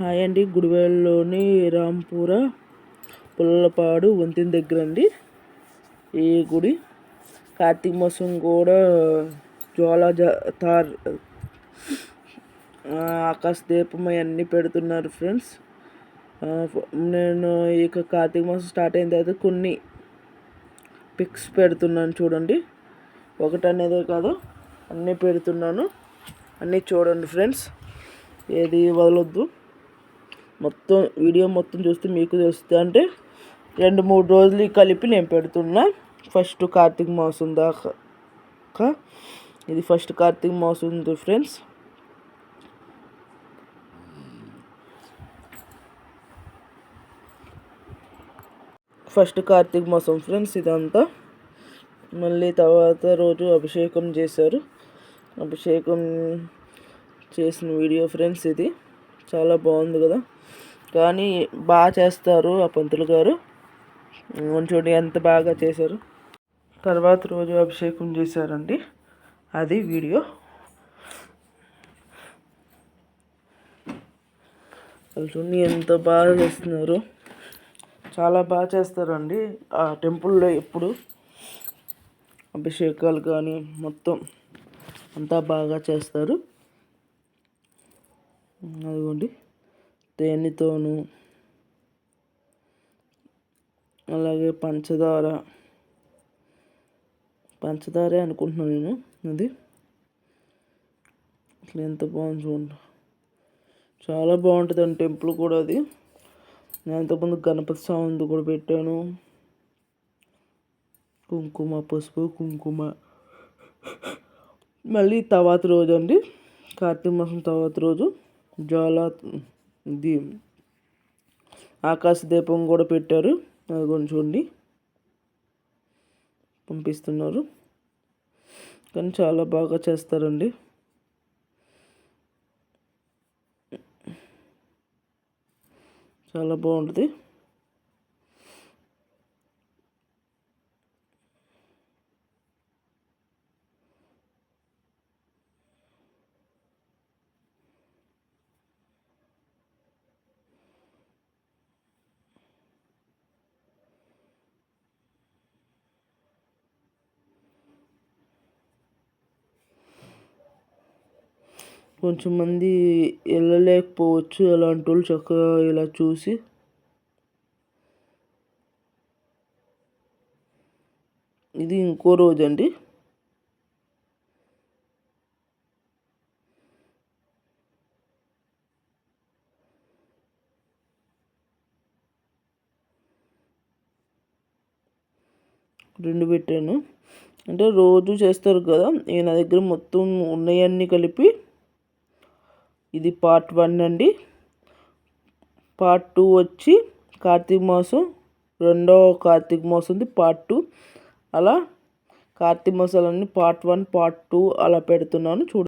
Hi అండి గుడివాడలోని రాంపుర పుల్లపాడు వంతెన దగ్గర అండి ఈ గుడి కార్తీక మాసం కూడా జ్వాలా తార్ ఆకాశ దీపం అవన్నీ పెడుతున్నారు ఫ్రెండ్స్. నేను ఇక కార్తీక మాసం స్టార్ట్ అయిన తర్వాత కొన్ని పిక్స్ పెడుతున్నాను చూడండి. ఒకటి అనేదే కాదు అన్నీ పెడుతున్నాను. అన్నీ చూడండి ఫ్రెండ్స్. ఏది వదలొద్దు. మొత్తం వీడియో మొత్తం చూస్తే మీకు తెలుస్తుంది అంటే రెండు మూడు రోజులు కలిపి నేను పెడుతున్నా. ఫస్ట్ కార్తీక మాసం దాకా. ఇది ఫస్ట్ కార్తీక మాసం ఉంది ఫ్రెండ్స్ ఫస్ట్ కార్తీక మాసం ఫ్రెండ్స్ ఇదంతా. మళ్ళీ తర్వాత రోజు అభిషేకం చేశారు. అభిషేకం చేసిన వీడియో ఫ్రెండ్స్ ఇది. చాలా బాగుంది కదా. కానీ బాగా చేస్తారు ఆ పంతులు గారు. చూడండి ఎంత బాగా చేశారు. తర్వాత రోజు అభిషేకం చేశారండి. అది వీడియో. చూడండి ఎంత బాగా చేస్తున్నారు. చాలా బాగా చేస్తారండి. ఆ టెంపుల్లో ఎప్పుడు అభిషేకాలు కానీ మొత్తం అంతా బాగా చేస్తారు. అదిగోండి. తేనెతోను అలాగే పంచదార. పంచదారే అనుకుంటున్నాను నేను అది. అసలు ఎంత బాగుంది చూడండి. చాలా బాగుంటుంది టెంపుల్ కూడా అది. నేను ఇంతకుముందు గణపతి స్వామి కూడా పెట్టాను. కుంకుమ పసుపు కుంకుమ. మళ్ళీ తర్వాత రోజు అండి. కార్తీక మాసం తర్వాత రోజు. జ్వాల ఇది ఆకాశ దీపం కూడా పెట్టారు. అది కొంచెం చూడండి. పంపిస్తున్నారు. కానీ చాలా బాగా చేస్తారండి. చాలా బాగుంటుంది. కొంచెం మంది వెళ్ళలేకపోవచ్చు. అలాంటి వాళ్ళు చక్కగా ఇలా చూసి ఇది ఇంకో రోజు అండి రెండు పెట్టాను. అంటే రోజు చేస్తారు కదా నా దగ్గర మొత్తం ఉన్నాయన్నీ కలిపి ఇది పార్ట్ వన్ అండి. పార్ట్ టూ వచ్చి కార్తీక మాసం రెండవ కార్తీక మాసం ఉంది పార్ట్ టూ. అలా కార్తీక మాసాలన్నీ పార్ట్ వన్ పార్ట్ టూ అలా పెడుతున్నాను. చూడ